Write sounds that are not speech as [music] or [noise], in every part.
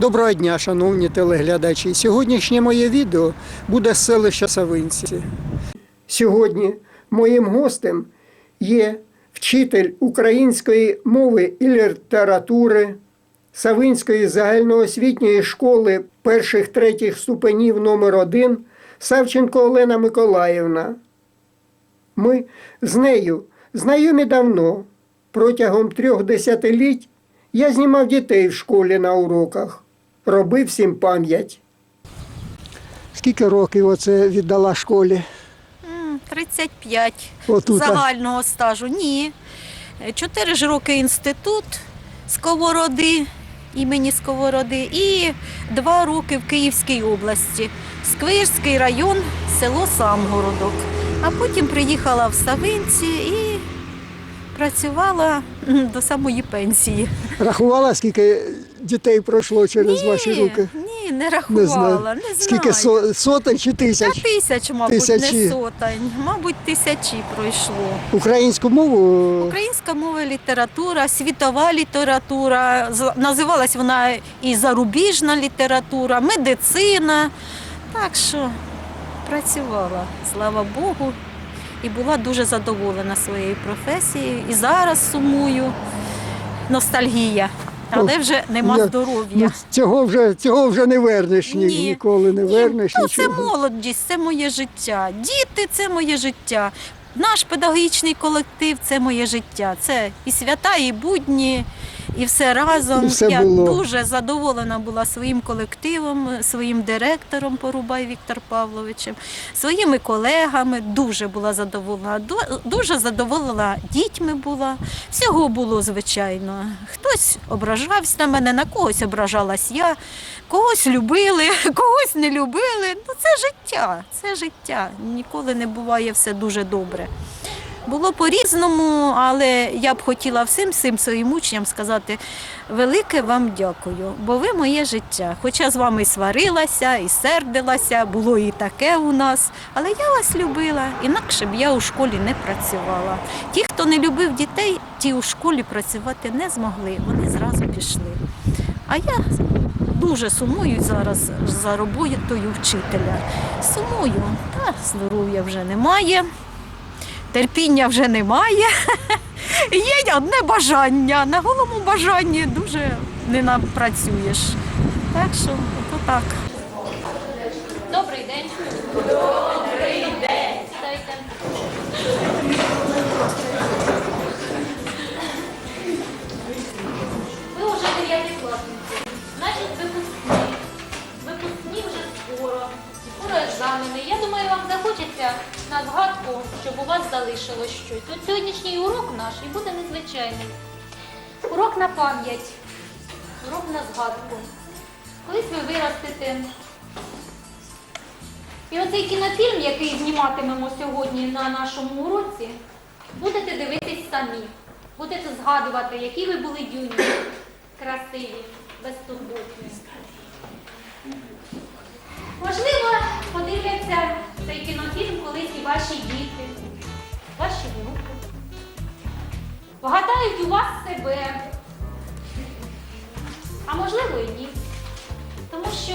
Доброго дня, шановні телеглядачі. Сьогоднішнє моє відео буде з селища Савинці. Сьогодні моїм гостем є вчитель української мови і літератури Савинської загальноосвітньої школи перших третіх ступенів номер 1 Савченко Олена Миколаївна. Ми з нею знайомі давно. Протягом трьох десятиліть я знімав дітей в школі на уроках, робив всім пам'ять. Скільки років оце віддала школі? 35 Отут, а? загального стажу. Ні. Чотири ж роки інститут Сковороди, імені Сковороди, і два роки в Київській області. Сквирський район, село Самгородок. А потім приїхала в Савинці і працювала до самої пенсії. Рахувала, скільки дітей пройшло через ваші руки? ні, не Не рахувала, знаю. не знаю. Скільки со- сотень чи Та тисяч? тисяч, мабуть, Тисячі. не сотень. Мабуть, тисячі пройшло. Українську мову Українська мова, література, світова література. З- Називалась вона і зарубіжна література, медицина. Так що працювала, слава Богу, і була дуже задоволена своєю професією. І зараз сумую. Ностальгія. Але вже нема Я- здоров'я. ну, цього вже цього вже не вернеш ні, Ні. ніколи не вернеш. Ну, це нічого. молодість, це моє життя. Діти це моє життя. Наш педагогічний колектив це моє життя. Це і свята, і будні, і все разом. Все Я було. дуже задоволена була своїм колективом, своїм директором Порубай Віктор Павловичем, своїми колегами. Дуже була задоволена. Дуже задоволена дітьми була. Всього було, звичайно. Хтось ображався на мене, на когось ображалась я. Когось любили, [laughs] когось не любили. Ну це життя, це життя. Ніколи не буває все дуже добре. Було по-різному, але я б хотіла всім всім своїм учням сказати велике вам дякую, бо ви моє життя. Хоча з вами сварилася, і сердилася, було і таке у нас. Але я вас любила, інакше б я у школі не працювала. Ті, хто не любив дітей, ті у школі працювати не змогли. Вони зразу пішли. А я дуже сумую зараз за роботою вчителя. Сумую, та здоров'я вже немає, терпіння вже немає. [laughs] Є одне бажання. На голому бажанні дуже не напрацюєш. Так що, то так. Добрий день. Скоро екзамени. Я думаю, вам захочеться на згадку, щоб у вас залишилось щось. От сьогоднішній урок наш і буде незвичайний. Урок на пам'ять. Урок на згадку. Колись ви виростете. І оцей кінофільм, який зніматимемо сьогодні на нашому уроці, будете дивитись самі. Будете згадувати, які ви були юні, красиві, безтурботні. Можливо, подивляться цей кінофільм колись і ваші діти, ваші внуки. Вгадають у вас себе. А можливо і ні. Тому що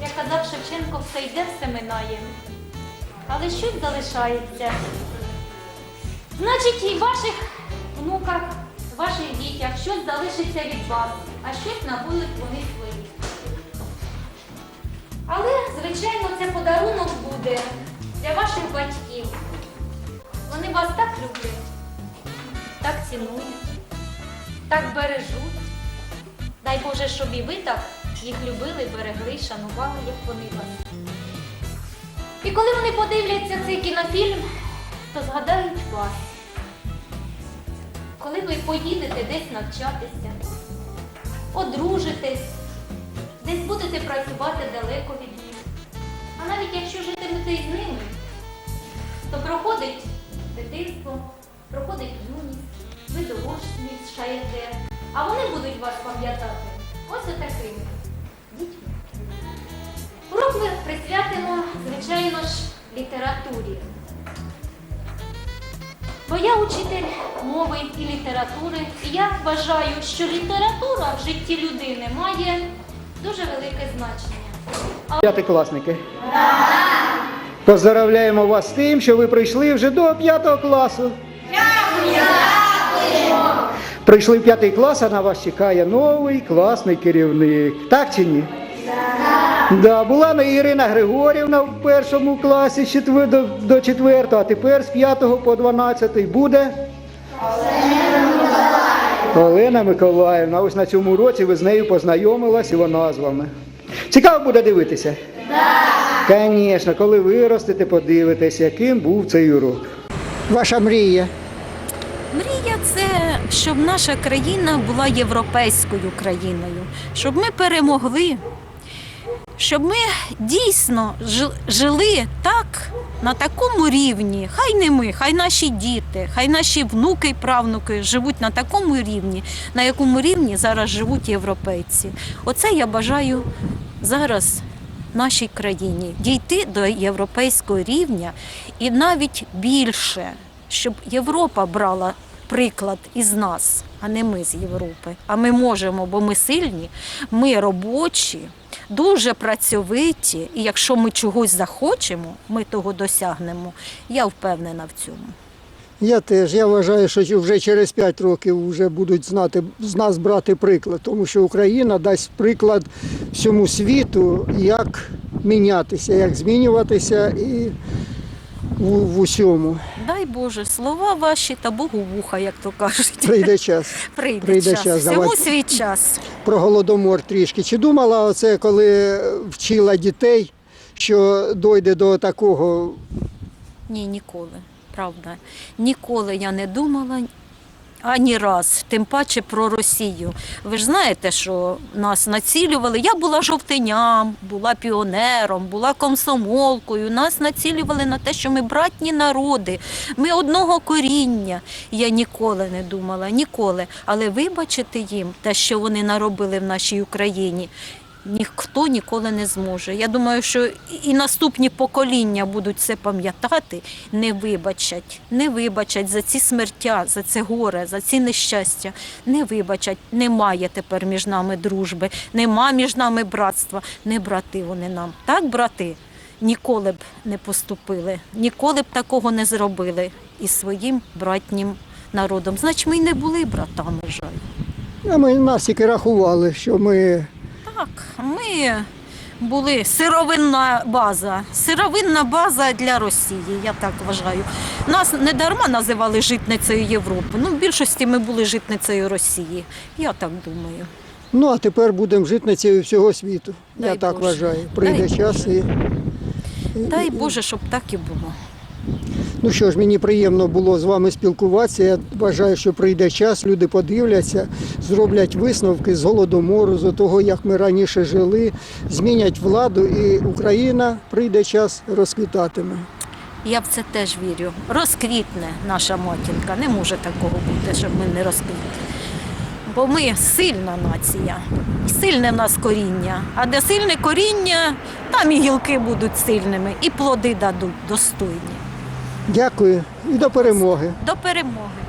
як казав Шевченко, все йде, все минає. Але щось залишається. Значить, і в ваших внуках, ваших дітях щось залишиться від вас, а щось набудуть вони свої. Але, звичайно, це подарунок буде для ваших батьків. Вони вас так люблять, так цінують, так бережуть. Дай Боже, щоб і ви так їх любили, берегли, шанували, як вони вас. І коли вони подивляться цей кінофільм, то згадають вас. Коли ви поїдете десь навчатися, одружитесь, десь будете працювати далеко від них. А навіть якщо житимете із ними, то проходить дитинство, проходить юність, ви дорослішаєте, а вони будуть вас пам'ятати ось отакими дітьми. Урок ми присвятимо, звичайно ж, літературі. Бо я учитель мови і літератури, і я вважаю, що література в житті людини має дуже велике значення. П'ятикласники. Поздравляємо вас з тим, що ви прийшли вже до п'ятого класу. Прийшли в п'ятий клас, а на вас чекає новий класний керівник. Так чи ні? Да, була на Ірина Григорівна в першому класі до четвертого, а тепер з п'ятого по дванадцятий буде. Олена Миколаївна, ось на цьому році ви з нею познайомилась і вона з вами. Цікаво буде дивитися? Так. Звісно, коли виростете, подивитесь, яким був цей урок. Ваша мрія. Мрія це, щоб наша країна була європейською країною, щоб ми перемогли, щоб ми дійсно жи- жили так, на такому рівні. Хай не ми, хай наші діти, хай наші внуки і правнуки живуть на такому рівні, на якому рівні зараз живуть європейці. Оце я бажаю зараз нашій країні дійти до європейського рівня і навіть більше, щоб Європа брала приклад із нас, а не ми з Європи. А ми можемо, бо ми сильні, ми робочі, дуже працьовиті, і якщо ми чогось захочемо, ми того досягнемо. Я впевнена в цьому. Я теж. Я вважаю, що вже через 5 років вже будуть знати з нас брати приклад, тому що Україна дасть приклад всьому світу, як мінятися, як змінюватися і в, в усьому. Дай Боже, слова ваші та Богу вуха, як то кажуть. Прийде час. [laughs] Прийде, прийде час. час, Всьому давайте. свій час. Про голодомор трішки. Чи думала оце, коли вчила дітей, що дойде до такого Ні, ніколи. Правда. Ніколи я не думала ані раз, тим паче про Росію. Ви ж знаєте, що нас націлювали. Я була жовтиням, була піонером, була комсомолкою. Нас націлювали на те, що ми братні народи, ми одного коріння. Я ніколи не думала, ніколи. Але вибачити їм те, що вони наробили в нашій Україні. Ніхто ніколи не зможе. Я думаю, що і наступні покоління будуть це пам'ятати, не вибачать, не вибачать за ці смертя, за це горе, за ці нещастя. Не вибачать. Немає тепер між нами дружби, нема між нами братства. Не брати вони нам. Так, брати, ніколи б не поступили, ніколи б такого не зробили із своїм братнім народом. Значить, ми й не були братами, жаль. Ми нас тільки рахували, що ми Так, ми були сировинна база, сировинна база для Росії, я так вважаю. Нас не дарма називали житницею Європи. Ну, в більшості ми були житницею Росії. Я так думаю. ну а тепер будемо житницею всього світу. Я Дай так вважаю. Прийде Дай час і. Дай Боже, щоб так і було. Ну що ж, мені приємно було з вами спілкуватися. Я вважаю, що прийде час, люди подивляться, зроблять висновки з голодомору, з того, як ми раніше жили, змінять владу, і Україна прийде час розквітатиме. Я в це теж вірю. Розквітне наша матінка. Не може такого бути, щоб ми не розквітли. Бо ми сильна нація, сильне в нас коріння. А де сильне коріння, там і гілки будуть сильними, і плоди дадуть достойні. Дякую і до перемоги. До перемоги.